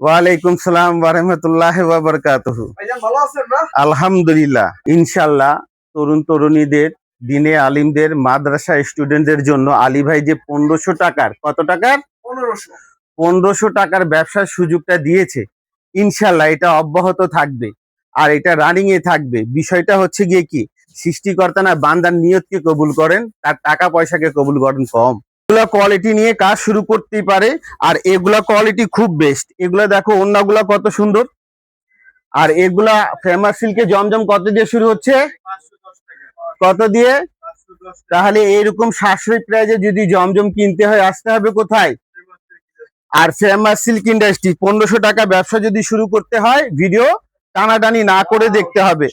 ওয়ালাইকুম সালাম না? আলহামদুলিল্লাহ ইনশাল্লাহ তরুণ তরুণীদের দিনে আলিমদের মাদ্রাসা স্টুডেন্টদের জন্য আলী ভাই যে পনেরোশো টাকার কত টাকার? পনেরোশো। টাকার ব্যবসার সুযোগটা দিয়েছে। ইনশাল্লাহ এটা অব্যাহত থাকবে। আর এটা রানিং এ থাকবে। বিষয়টা হচ্ছে গিয়ে কি? সৃষ্টিকর্তা না বান্দার নিয়তকে কবুল করেন তার টাকা পয়সাকে কবুল করেন কম। এগুলা কোয়ালিটি নিয়ে কাজ শুরু করতেই পারে, আর এগুলা কোয়ালিটি খুব বেস্ট এগুলা দেখো অন্যগুলা কত সুন্দর। আর এগুলা ফেমাস সিল্কে জমজম কত দিয়ে শুরু হচ্ছে? কত দিয়ে? তাহলে এইরকম সাশ্রয়ী প্রাইজে যদি জমজম কিনতে হয়, আসতে হবে কোথায়? আর ফেমাস সিল্ক ইন্ডাস্ট্রি পনেরোশো টাকা ব্যবসা যদি শুরু করতে হয় ভিডিও টানাটানি না করে দেখতে হবে।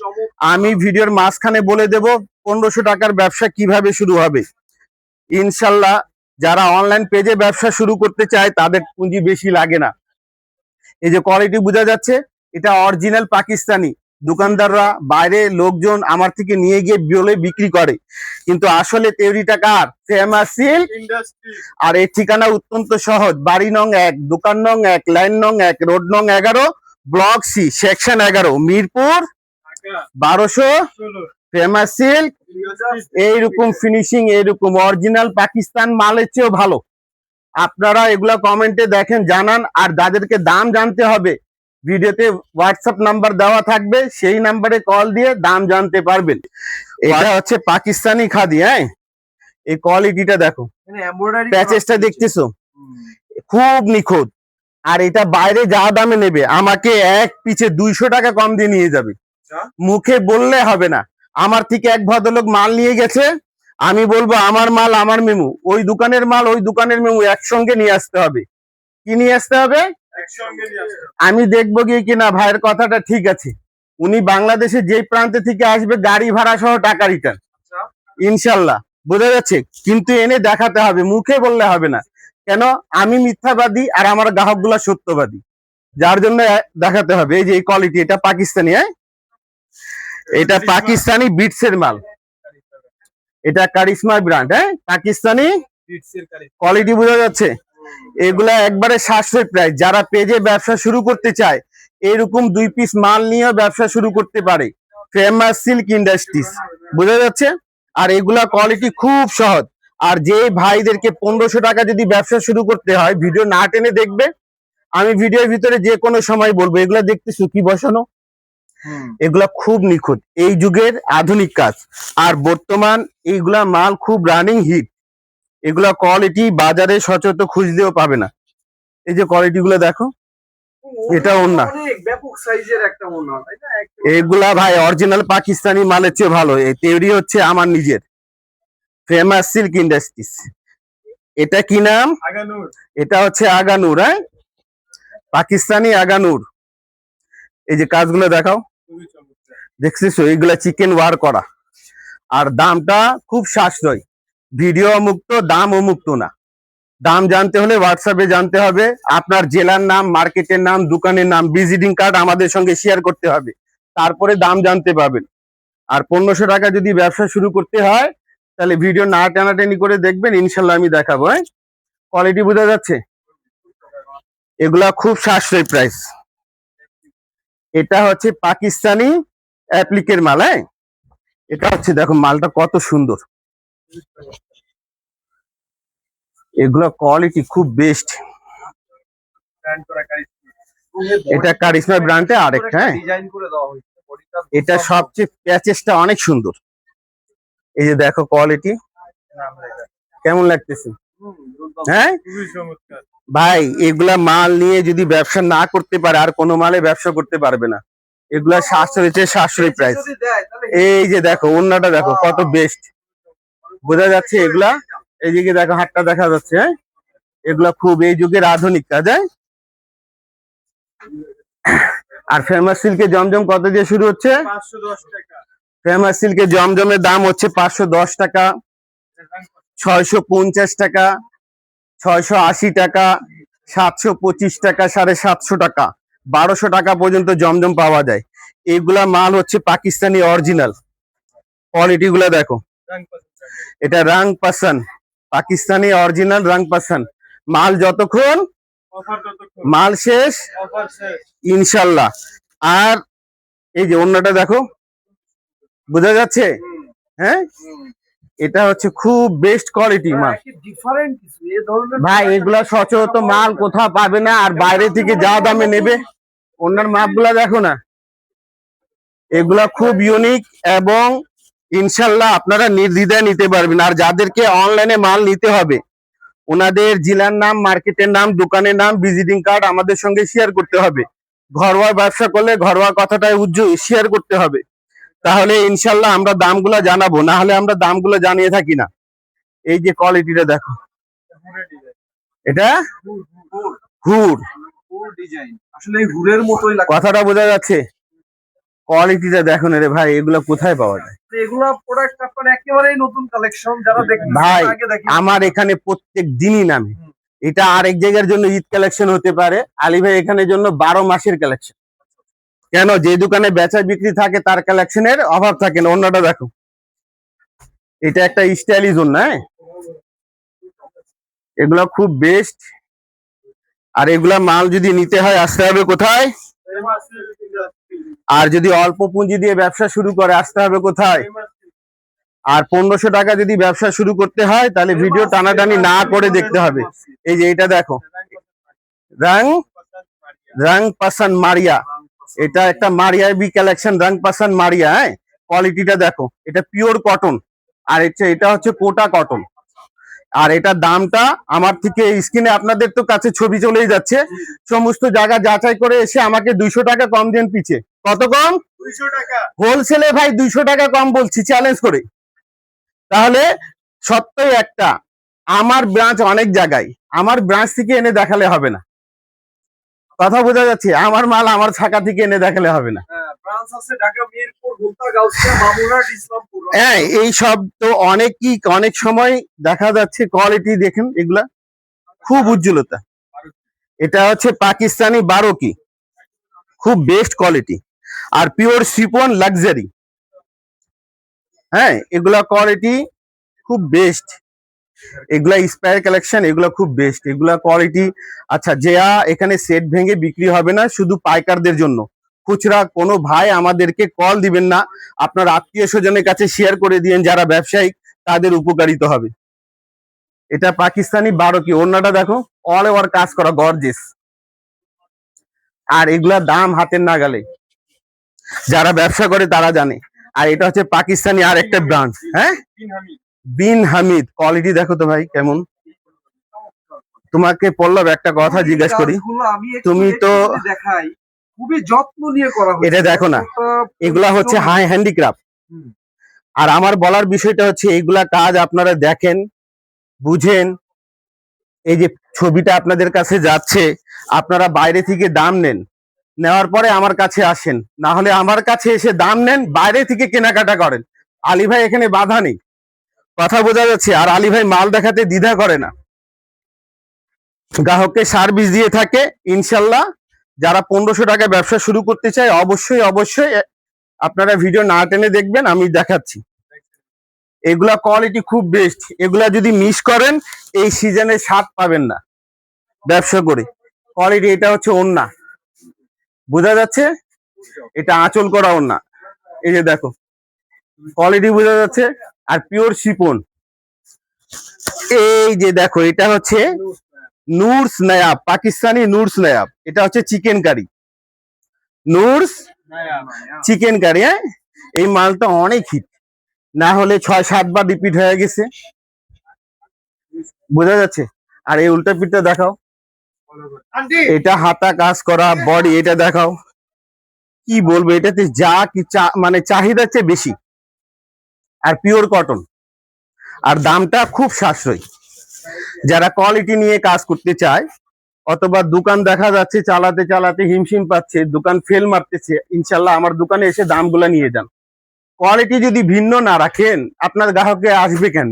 আমি ভিডিওর মাঝখানে বলে দেব, পনেরোশো টাকার ব্যবসা কীভাবে শুরু হবে। ইনশাল্লাহ যারা অনলাইন পেজে ব্যবসা শুরু করতে চায় তাদের পুঁজি বেশি লাগে না। এই যে কোয়ালিটি বোঝা যাচ্ছে এটা অরিজিনাল পাকিস্তানি। দোকানদাররা বাইরে লোকজন আমার থেকে নিয়ে গিয়ে বলে বিক্রি করে। কিন্তু আসলে তৈরিটা কার? ফেমাস সিল্ক আর এর ঠিকানা অত্যন্ত সহজ। বাড়ি নং এক দোকান নং এক লাইন নং এক রোড নং এগারো ব্লক সি সেকশন এগারো মিরপুর বারোশো ফেমাস সিল্ক এইরকম ফিনিশিং এইরকম অরিজিনাল পাকিস্তান মালের চেয়েও ভালো। আপনারা এগুলো কমেন্টে দেখেন জানান আর যাদেরকে দাম জানতে হবে ভিডিওতে হোয়াটসঅ্যাপ নাম্বার দেওয়া থাকবে সেই নাম্বারে কল দিয়ে দাম জানতে পারবেন। এটা হচ্ছে পাকিস্তানি খাদি হ্যাঁ? এই কোয়ালিটিটা দেখো। প্যাচেসটা দেখতেছো? খুব নিখুঁত। আর এটা বাইরে যা দামে নেবে আমাকে এক পিছে দুইশো টাকা কম দিয়ে নিয়ে যাবে। আচ্ছা। মুখে বললে হবে না। আমার থেকে এক ভদ্রলোক মাল নিয়ে গেছে। আমি বলব আমার মাল আমার মেমু। ওই দোকানের মাল ওই দোকানের মেমু একসঙ্গে নিয়ে আসতে হবে। কি নিয়ে আসতে হবে? আমি দেখব গিয়ে কিনা ভাইয়ের কথাটা ঠিক আছে। উনি বাংলাদেশে যেই প্রান্তে থেকে আসবে গাড়ি ভাড়া সহ টাকা রিটার্ন আচ্ছা। ইনশাল্লাহ। বোঝা যাচ্ছে? কিন্তু এনে দেখাতে হবে মুখে বললে হবে না। কেন? আমি মিথ্যাবাদী আর আমার গ্রাহকগুলা সত্যবাদী। যার জন্য দেখাতে হবে এই যে এই কোয়ালিটি এটা পাকিস্তানি হ্যাঁ? এটা পাকিস্তানি বিটস এর মাল। এটা কারিশমা ব্র্যান্ড হ্যাঁ? পাকিস্তানি কোয়ালিটি বোঝা যাচ্ছে। এগুলা একবারে সাশ্রয় প্রায় যারা পেজে ব্যবসা শুরু করতে চায় এরকম দুই পিস মাল নিয়েও ব্যবসা শুরু করতে পারে। ফেমাস সিল্ক ইন্ডাস্ট্রিজ বোঝা যাচ্ছে? আর এগুলা কোয়ালিটি খুব সহজ। আর যে ভাইদেরকে পনেরোশো টাকা যদি ব্যবসা শুরু করতে হয় ভিডিও না টেনে দেখবে। আমি ভিডিওর ভিতরে যে কোনো সময় বলব এগুলা দেখতেছো কি বসানো? এগুলা খুব নিখুঁত। এই যুগের আধুনিক কাজ। আর বর্তমান এইগুলা মাল খুব রানিং হিট এগুলা কোয়ালিটি বাজারে সচরাচর খুঁজলেও পাবে না। এই যে কোয়ালিটি গুলো দেখো এটা একদম। এগুলা ভাই অরিজিনাল পাকিস্তানি মালের চেয়ে ভালো। এই তৈরি হচ্ছে আমার নিজের। ফেমাস সিল্ক ইন্ডাস্ট্রিজ এটা কি নাম? আগানুর। এটা হচ্ছে আগানুর হ্যাঁ? পাকিস্তানি আগানুর। এই যে কাজগুলো দেখাও। দেখছিস এইগুলা চিকেন ওয়ার করা। আর দামটা খুব সাশ্রয়। ভিডিও মুক্ত দাম মুক্ত না। দাম জানতে হলে হোয়াটসঅ্যাপে জানতে হবে। আপনার জেলার নাম, মার্কেটের নাম, দোকানের নাম ভিজিটিং কার্ড আমাদের সঙ্গে শেয়ার করতে হবে। তারপরে দাম জানতে পারবেন। আর পনেরোশো টাকা যদি ব্যবসা শুরু করতে হয়, তাহলে ভিডিও না টানাটানি করে দেখবেন, ইনশাল্লাহ আমি দেখাবো হ্যাঁ? কোয়ালিটি বোঝা যাচ্ছে? এগুলা খুব সাশ্রয় প্রাইস এটা হচ্ছে পাকিস্তানি অ্যাপ্লিকের মাল হ্যাঁ? এটা হচ্ছে দেখো মালটা কত সুন্দর। এগুলো কোয়ালিটি খুব বেস্ট এটা কারিশমা ব্র্যান্ডে আরেকটা হ্যাঁ? ডিজাইন করে দেওয়া হয়েছে। এটা সবচেয়ে প্যাচেসটা অনেক সুন্দর। এই যে দেখো কোয়ালিটি কেমন লাগতেছে? হ্যাঁ? খুবই চমৎকার। ভাই এগুলা মাল নিয়ে যদি ব্যবসা না করতে পারে আর কোনো মালে ব্যবসা করতে পারবে না। এগুলা সাশ্রয় সাশ্রয় প্রাইস এই যে দেখো অন্যটা দেখো কত বেস্ট বোঝা যাচ্ছে এগুলা? এইদিকে দেখো হাটটা দেখা যাচ্ছে হ্যাঁ? এগুলা খুব এই যুগের আধুনিক কাজ হ্যাঁ? আর ফেমাস সিল্কে জমজম কত দিয়ে শুরু হচ্ছে? ফেমাস সিল্কে জমজমের দাম হচ্ছে পাঁচশো দশ টাকা ছয়শো পঞ্চাশ টাকা ছয়শো আশি টাকা সাতশো পঁচিশ টাকা সাড়ে সাতশো টাকা। বারোশো টাকা পর্যন্ত জমজম পাওয়া যায়। এগুলা মাল হচ্ছে পাকিস্তানি অরিজিনাল। কোয়ালিটি গুলা দেখো। এটা রাং পাসান। পাকিস্তানি অরিজিনাল রাং পাসান। মাল যতক্ষণ মাল শেষ ইনশাল্লাহ। আর এই যে অন্যটা দেখো। বোঝা যাচ্ছে? হ্যাঁ? এটা হচ্ছে খুব বেস্ট কোয়ালিটি মাল ভাই এগুলা সচরাচর মাল কোথাও পাবে না আর বাইরে থেকে যা দামে নেবে অন্যান্য মাপগুলা দেখো না। এগুলা খুব ইউনিক এবং ইনশাল্লাহ আপনারা নির্দ্বিধায় নিতে পারবেন আর যাদেরকে অনলাইনে মাল নিতে হবে ওনাদের জেলার নাম মার্কেটের নাম দোকানের নাম ভিজিটিং কার্ড আমাদের সঙ্গে শেয়ার করতে হবে। ঘরোয়া ব্যবসা করলে ঘরোয়া কথাটাই উজ্জ্বল শেয়ার করতে হবে। তাহলে ইনশাল্লাহ আমরা দামগুলা জানাব না হলে আমরা দামগুলো জানিয়ে থাকি না। এই যে কোয়ালিটিটা দেখো। এটা? কথাটা বোঝা যাচ্ছে। কোয়ালিটিটা দেখো না রে ভাই এগুলো কোথায় পাওয়া যায়? ভাই, আমার এখানে প্রত্যেক দিনই নামে। এটা আরেক জায়গার জন্য ঈদ কালেকশন হতে পারে। আলী ভাই এখানের জন্য বারো মাসের কালেকশন কেন? যে দোকানে বেচা বিক্রি থাকে, তার কালেকশনের অভাব থাকে না। অন্যটা দেখো। এটা একটা স্টাইলি জোন না হ্যাঁ? এগুলা খুব বেস্ট আর এগুলা মাল যদি নিতে হয়, আসতে হবে কোথায়? আর যদি অল্প পুঁজি দিয়ে ব্যবসা শুরু করে, আসতে হবে কোথায়? আর পনেরোশো টাকা যদি ব্যবসা শুরু করতে হয়, তাহলে ভিডিও টানাটানি না করে দেখতে হবে। এই যে এটা দেখো। রং রং পাসান মারিয়া। এটা একটা মারিয়া বি কালেকশন রং পাসান মারিয়া হ্যাঁ? কোয়ালিটিটা দেখো এটা পিওর কটন। আর এটা এটা হচ্ছে কোটা কটন। আর এটার দামটা আমার থেকে স্ক্রিনে আপনাদের তো কাছে ছবি চলেই যাচ্ছে। সমস্ত জায়গা যাচাই করে এসে আমাকে দুইশো টাকা কম দেন পিছে। কত কম? দুইশো টাকা। হোলসেলে ভাই দুইশো টাকা কম বলছি চ্যালেঞ্জ করে। তাহলে সত্যই একটা। আমার ব্রাঞ্চ অনেক জায়গায়। আমার ব্রাঞ্চ থেকে এনে দেখালে হবে না। কথা বোঝা যাচ্ছে আমার মাল আমার ছাকা থেকে এনে দেখালে হবে না। ইসলামপুর। হ্যাঁ এই সব তো অনেকই অনেক সময় দেখা যাচ্ছে কোয়ালিটি দেখেন এগুলা খুব উজ্জ্বলতা। এটা হচ্ছে পাকিস্তানি বারোকি খুব বেস্ট কোয়ালিটি আর পিওর সিপন লাক্সারি হ্যাঁ এগুলা কোয়ালিটি খুব বেস্ট এগুলা স্পায়ার কালেকশন এগুলা খুব বেস্ট এগুলা কোয়ালিটি আচ্ছা যেয়া এখানে সেট ভেঙে বিক্রি হবে না, শুধু পাইকারদের জন্য। খুচরা কোনো ভাই আমাদেরকে কল দিবেন না। আপনার আত্মীয় স্বজনের কাছে শেয়ার করে দিয়েন, যারা ব্যবসায়িক, তাদের উপকারিত হবে। এটা পাকিস্তানি বারো কি অন্যটা দেখো অল ওভার কাজ করা গর্জেস আর এগুলা দাম হাতের নাগালে। যারা ব্যবসা করে, তারা জানে। আর এটা হচ্ছে পাকিস্তানি আর একটা ব্রান্ড হ্যাঁ বিন হামিদ কোয়ালিটি দেখো তো ভাই কেমন? তোমাকে পল্লব একটা কথা জিজ্ঞাসা করি। তুমি তো- দেখাই। খুবই যত্ন নিয়ে করা এটা দেখো না। এগুলা হচ্ছে হাই হ্যান্ডিক্রাফট আর আমার বলার বিষয়টা হচ্ছে এগুলা কাজ আপনারা দেখেন বুঝেন। এই যে ছবিটা আপনাদের কাছে যাচ্ছে আপনারা বাইরে থেকে দাম নেন। নেওয়ার পরে আমার কাছে আসেন। না হলে আমার কাছে এসে দাম নেন বাইরে থেকে কেনাকাটা করেন। আলী ভাই এখানে বাধা নেই। কথা বোঝা যাচ্ছে, আর আলী ভাই মাল দেখাতে দ্বিধা করে না। গ্রাহককে সার্ভিস দিয়ে থাকে, ইনশাল্লাহ। যারা পনেরোশো টাকা ব্যবসা শুরু করতে চায়, অবশ্যই অবশ্যই আপনারা ভিডিও না টেনে দেখবেন, আমি দেখাচ্ছি। এগুলা কোয়ালিটি খুব বেস্ট এগুলা যদি মিস করেন, এই সিজনে স্বাদ পাবেন না ব্যবসা করে। কোয়ালিটি এটা হচ্ছে ওন্না বোঝা যাচ্ছে? এটা আঁচল করা ওন্না এই যে দেখো কোয়ালিটি বোঝা যাচ্ছে। আর পিওর শিপন। এই যে দেখো এটা হচ্ছে নুরস নায়াব পাকিস্তানি নুরস নায়াব এটা হচ্ছে চিকেন কারি। নুরস চিকেন কারি হ্যাঁ? এই মালটা অনেক হিট না হলে ছয় সাতবার রিপিট হয়ে গেছে। বোঝা যাচ্ছে? আর এই উল্টা পিঠটা দেখাও। এটা হাতা কাজ করা বডি এটা দেখাও। কি বলব এটাতে যা কি চা- মানে চাহিদার চেয়ে বেশি। আর পিওর কটন আর দামটা খুব সাশ্রয়ী। যারা কোয়ালিটি নিয়ে কাজ করতে চায়, অথবা দোকান দেখা যাচ্ছে চালাতে চালাতে হিমশিম পাচ্ছে, দোকান ফেল মারতেছে, ইনশাল্লাহ আমার দোকানে এসে দামগুলা নিয়ে যান। কোয়ালিটি যদি ভিন্ন না রাখেন, আপনার গ্রাহকে আসবে কেন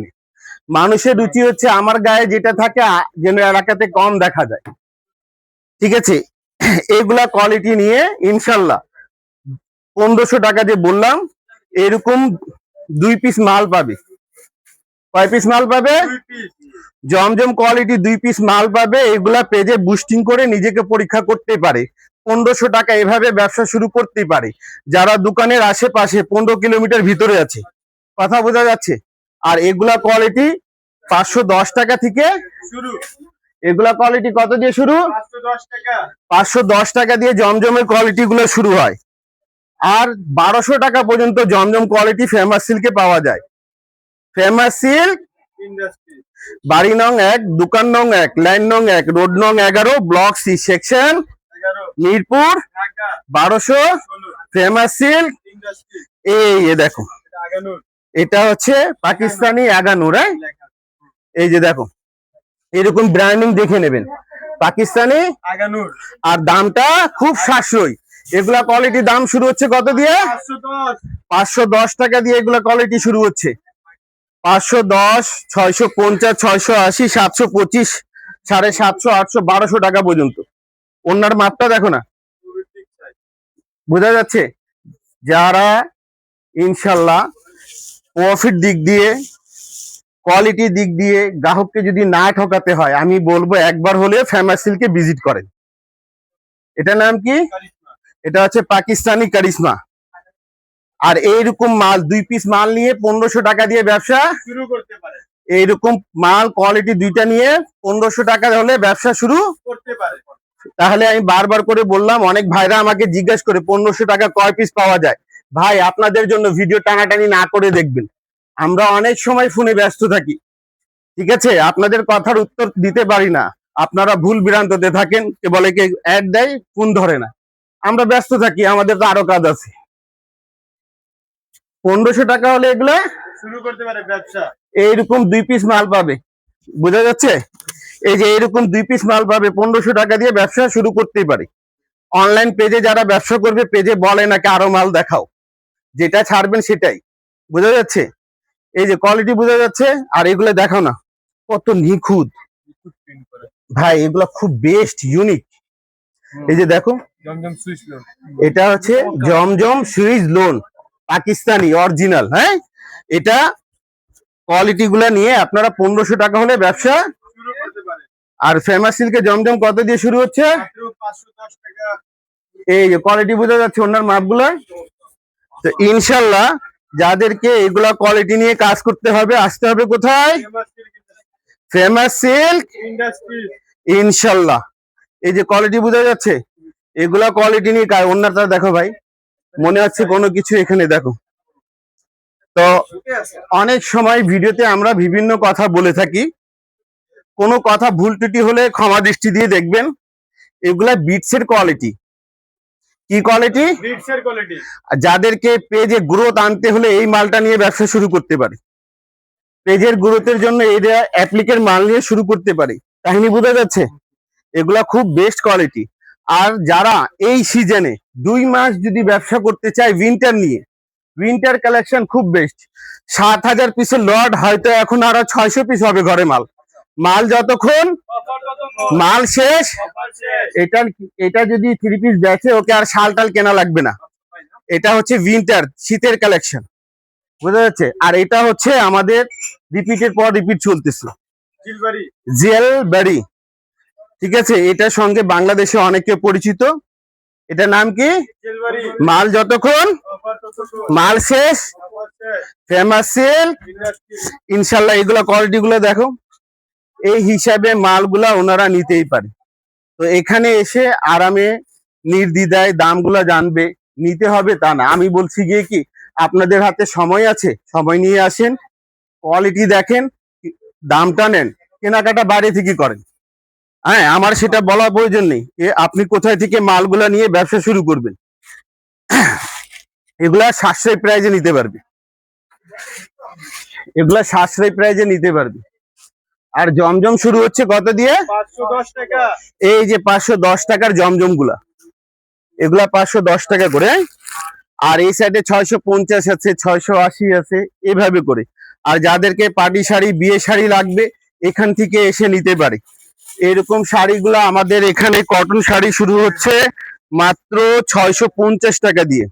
মানুষের রুচি হচ্ছে আমার গায়ে যেটা থাকে যেন এলাকাতে কম দেখা যায়। ঠিক আছে? এগুলা কোয়ালিটি নিয়ে ইনশাল্লাহ পনেরোশো টাকা যে বললাম, এরকম দুই পিস মাল পাবে। কয় পিস মাল পাবে? জমজম কোয়ালিটি দুই পিস মাল পাবে এগুলা পেজে বুস্টিং করে নিজেকে পরীক্ষা করতে পারে। পনেরোশো টাকা এভাবে ব্যবসা শুরু করতে পারে। যারা দোকানের আশেপাশে পনেরো কিলোমিটার ভিতরে আছে কথা বোঝা যাচ্ছে? আর এগুলা কোয়ালিটি পাঁচশো দশ টাকা থেকে শুরু। এগুলা কোয়ালিটি কত দিয়ে শুরু? পাঁচশো দশ টাকা। পাঁচশো দশ টাকা দিয়ে জমজমের কোয়ালিটি গুলো শুরু হয়। আর বারোশো টাকা পর্যন্ত জমজম কোয়ালিটি ফেমাস সিল্কে পাওয়া যায়। ফেমাস সিল্ক বাড়ি নং এক দোকান নং এক লাইন নং এক রোড নং এগারো ব্লক সি সেকশন মিরপুর বারোশো। ফেমাস সিল্ক এই দেখো। এটা হচ্ছে পাকিস্তানি আগানুর এই যে দেখো এরকম ব্র্যান্ডিং দেখে নেবেন। পাকিস্তানি আগানোর। আর দামটা খুব সাশ্রয়ী। এগুলা কোয়ালিটি দাম শুরু হচ্ছে কত দিয়ে? পাঁচশো দশ। টাকা দিয়ে এগুলা কোয়ালিটি শুরু হচ্ছে। পাঁচশো দশ ছয়শো পঞ্চাশ ছয়শো আশি সাতশো পঁচিশ সাড়ে সাতশো আটশো বারোশো টাকা পর্যন্ত। অন্যার মাপটা দেখো না। বোঝা যাচ্ছে? যারা ইনশাল্লাহ প্রফিট দিক দিয়ে কোয়ালিটি দিক দিয়ে গ্রাহককে যদি না ঠকাতে হয় আমি বলব একবার হলে ফেমাস সিল্কে ভিজিট করেন। এটার নাম কি? এটা হচ্ছে পাকিস্তানি কারিশমা। আর এইরকম মাল দুই পিস মাল নিয়ে পনেরোশো টাকা দিয়ে ব্যবসা শুরু করতে পারে। এইরকম মাল কোয়ালিটি দুইটা নিয়ে পনেরোশো টাকা হলে ব্যবসা শুরু করতে পারে। তাহলে আমি বারবার করে বললাম অনেক ভাইরা আমাকে জিজ্ঞাসা করে পনেরোশো টাকা কয় পিস পাওয়া যায়। ভাই আপনাদের জন্য ভিডিও টানাটানি না করে দেখবেন। আমরা অনেক সময় ফোনে ব্যস্ত থাকি। ঠিক আছে? আপনাদের কথার উত্তর দিতে পারি না। আপনারা ভুল বিভ্রান্ততে থাকেন কে বলে কে অ্যাড দেয় ফোন ধরে না। আমরা ব্যস্ত থাকি আমাদের তো আরও কাজ আছে। পনেরোশো টাকা হলে এগুলো শুরু করতে পারে ব্যবসা। এইরকম দুই পিস মাল পাবে। বোঝা যাচ্ছে? এই যে এইরকম দুই পিস মাল পাবে পনেরোশো টাকা দিয়ে ব্যবসা শুরু করতেই পারে। অনলাইন পেজে যারা ব্যবসা করবে পেজে বলে নাকি আরও মাল দেখাও। যেটা ছাড়বেন সেটাই। বোঝা যাচ্ছে? এই যে কোয়ালিটি বোঝা যাচ্ছে আর এগুলো দেখাও না। কত নিখুঁত। ভাই এগুলো খুব বেস্ট ইউনিক এই যে দেখো এটা হচ্ছে Zamzam Swiss lawn Pakistani original হ্যাঁ? এটা কোয়ালিটি গুলা নিয়ে আপনারা পনেরোশো টাকা হলে ব্যবসা আর ফেমাস সিল্কে জমজম কত দিয়ে শুরু হচ্ছে? এই যে কোয়ালিটি বোঝা যাচ্ছে ওনার মাপগুলো তো ইনশাল্লাহ যাদেরকে এগুলা কোয়ালিটি নিয়ে কাজ করতে হবে আসতে হবে কোথায়? ফেমাস সিল্ক ইনশাল্লাহ। এই যে কোয়ালিটি বোঝা যাচ্ছে? এগুলা কোয়ালিটি নিয়ে অন্যটা দেখো ভাই। মনে হচ্ছে কোনো কিছু এখানে দেখো। তো অনেক সময় ভিডিওতে আমরা বিভিন্ন কথা বলে থাকি। কোনো কথা ভুল ত্রুটি হলে ক্ষমা দৃষ্টি দিয়ে দেখবেন। এগুলা বিটসের কোয়ালিটি কি কোয়ালিটি যাদেরকে পেজে গ্রোথ আনতে হলে এই মালটা নিয়ে ব্যবসা শুরু করতে পারে। পেজের গ্রোথের জন্য এটা অ্যাপ্লিকের মাল নিয়ে শুরু করতে পারে। কাহিনী বোঝা যাচ্ছে? এগুলা খুব বেস্ট কোয়ালিটি আর যারা এই সিজনে দুই মাস যদি ব্যবসা করতে চায় উইন্টার নিয়ে উইন্টার কালেকশন খুব বেস্ট সাত হাজার পিসের লট হয়তো এখন আরও ছয়শো পিস হবে ঘরে মাল। মাল যতক্ষণ মাল শেষ এটা এটা যদি থ্রি পিস বেচে ওকে আর শাল টাল কেনা লাগবে না। এটা হচ্ছে উইন্টার শীতের কালেকশন বুঝা যাচ্ছে? আর এটা হচ্ছে আমাদের রিপিটের পর রিপিট চলতেছে। জিলবাড়ি। ঠিক আছে? এটার সঙ্গে বাংলাদেশে অনেকে পরিচিত। এটা নাম কি? মাল যতক্ষণ? মাল শেষ। Famous sale. ইনশাল্লাহ এগুলো কোয়ালিটি গুলো দেখো। এই হিসাবে মালগুলা ওনারা নিতেই পারে। তো এখানে এসে আরামে নির্দ্বিধায় দামগুলা জানবে। নিতে হবে তা না। আমি বলছি গিয়ে কি আপনাদের হাতে সময় আছে? সময় নিয়ে আসেন। কোয়ালিটি দেখেন দামটা নেন। কেনাকাটা বাইরে থেকে করেন। হ্যাঁ আমার সেটা বলা প্রয়োজন নেই। এ আপনি কোথায় থেকে মালগুলা নিয়ে ব্যবসা শুরু করবেন? এগুলা সাশ্রয় প্রাইজে নিতে পারবে। এগুলা সাশ্রয় প্রাইজে নিতে পারবে। আর জমজম শুরু হচ্ছে কত দিয়ে? এই যে পাঁচশো দশ টাকার জমজমগুলা এগুলা পাঁচশো দশ টাকা করে হ্যাঁ? আর এই সাইডে ছয়শো পঞ্চাশ আছে ছয়শো আশি আছে এভাবে করে। আর যাদেরকে পাটি শাড়ি বিয়ে শাড়ি লাগবে এখান থেকে এসে নিতে পারে। এরকম শাড়িগুলো আমাদের এখানে কটন শাড়ি শুরু হচ্ছে মাত্র ছয়শো পঞ্চাশ টাকা দিয়ে।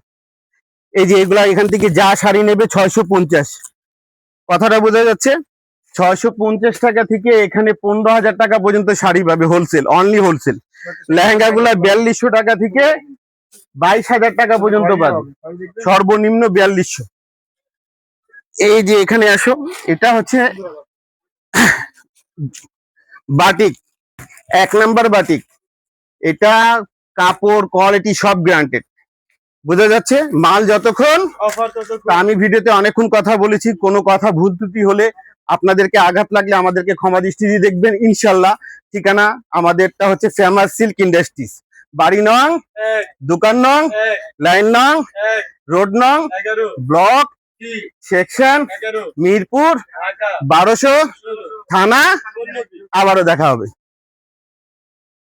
এই যে এগুলা এখান থেকে যা শাড়ি নেবে ছয়শো পঞ্চাশ। কথাটা বোঝা যাচ্ছে? ছয়শো পঞ্চাশ টাকা থেকে এখানে পনেরো হাজার টাকা পর্যন্ত শাড়ি পাবে হোলসেল অনলি হোলসেল লেহেঙ্গা গুলা বিয়াল্লিশশো টাকা থেকে বাইশ হাজার টাকা পর্যন্ত পাবে। সর্বনিম্ন বিয়াল্লিশশো। এই যে এখানে আসো, এটা হচ্ছে বাটিক। এক নাম্বার বাটিক। এটা কাপড় কোয়ালিটি সব গ্রান্টেড বোঝা যাচ্ছে? মাল যতক্ষণ আমি ভিডিওতে অনেকক্ষণ কথা বলেছি কোনো কথা ভুল ত্রুটি হলে আপনাদেরকে আঘাত লাগলে আমাদেরকে ক্ষমা দৃষ্টি দিয়ে দেখবেন ইনশাল্লাহ। ঠিকানা আমাদেরটা হচ্ছে ফেমাস সিল্ক ইন্ডাস্ট্রিজ বাড়ি নং দোকান নং লাইন নং রোড নং ব্লক সেকশন মিরপুর বারোশো থানা আবারও দেখা হবে।